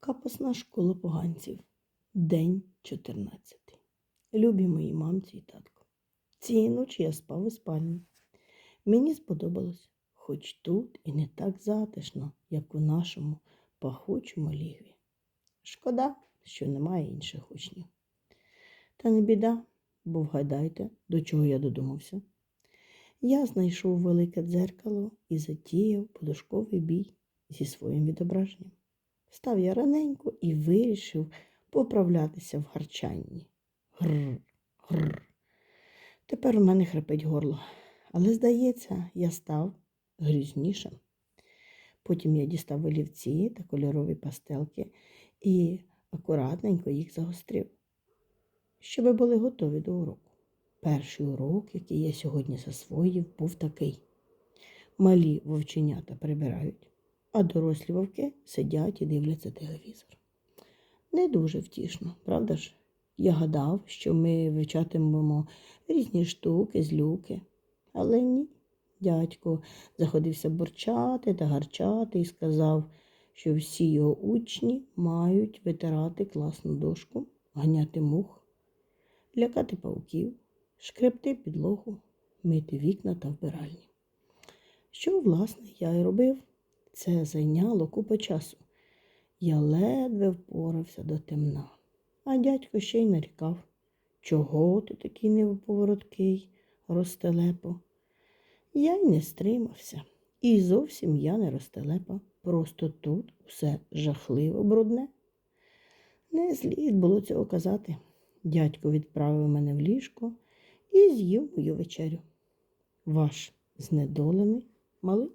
Капосна школа поганців. День 14. Любі мої мамці і татку. Цієї ночі я спав у спальні. Мені сподобалось, хоч тут і не так затишно, як у нашому пахучому лігві. Шкода, що немає інших учнів. Та не біда, бо вгадайте, до чого я додумався. Я знайшов велике дзеркало і затіяв подушковий бій зі своїм відображенням. Став я раненько і вирішив поправлятися в гарчанні. Гр, гр. Тепер у мене хрипить горло. Але, здається, я став грізнішим. Потім я дістав олівці та кольорові пастелки і акуратненько їх загострив, щоби були готові до уроку. Перший урок, який я сьогодні засвоїв, був такий. Малі вовченята прибирають, а дорослі вовки сидять і дивляться телевізор. Не дуже втішно, правда ж? Я гадав, що ми вивчатимемо різні штуки, злюки. Але ні. Дядько заходився бурчати та гарчати і сказав, що всі його учні мають витирати класну дошку, ганяти мух, лякати пауків, шкребти підлогу, мити вікна та вбиральні. Що, власне, я й робив. Це зайняло купу часу. Я ледве впорався до темна. А дядько ще й нарікав. Чого ти такий невповороткий, ростелепо? Я й не стримався. І зовсім я не ростелепа. Просто тут все жахливо брудне. Не слід було цього казати. Дядько відправив мене в ліжко і з'їв мою вечерю. Ваш знедолений малий.